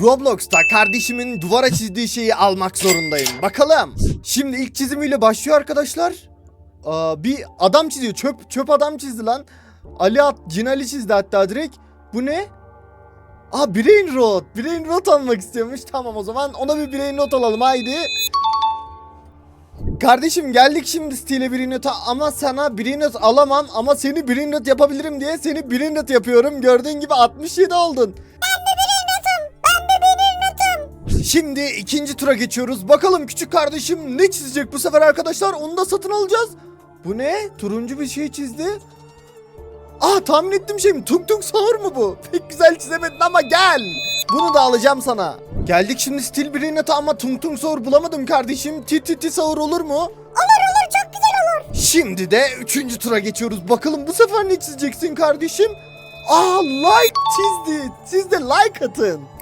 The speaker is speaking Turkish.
Roblox'ta kardeşimin duvara çizdiği şeyi almak zorundayım. Bakalım. Şimdi ilk çizimiyle başlıyor arkadaşlar. Aa, bir adam çiziyor. Çöp çöp adam çizdi lan. Ali At, Cin çizdi hatta direkt. Bu ne? Aa Brain Rot. Brain Rot almak istiyormuş. Tamam o zaman ona bir Brain Rot alalım haydi. Kardeşim geldik şimdi Steel'e Brain Rot'a ama sana Brain Rot alamam ama seni Brain Rot yapabilirim diye seni Brain Rot yapıyorum. Gördüğün gibi 67 oldun. Şimdi ikinci tura geçiyoruz. Bakalım küçük kardeşim ne çizecek bu sefer arkadaşlar? Onu da satın alacağız. Bu ne? Turuncu bir şey çizdi. Ah tahmin ettim şey mi? Tung tung sahur mu bu? Pek güzel çizemedin ama gel. Bunu da alacağım sana. Geldik şimdi stil birine ama tung tung sahur bulamadım kardeşim. Ti ti ti sahur olur mu? Olur olur çok güzel olur. Şimdi de üçüncü tura geçiyoruz. Bakalım bu sefer ne çizeceksin kardeşim? Aa like çizdi. Siz de like atın.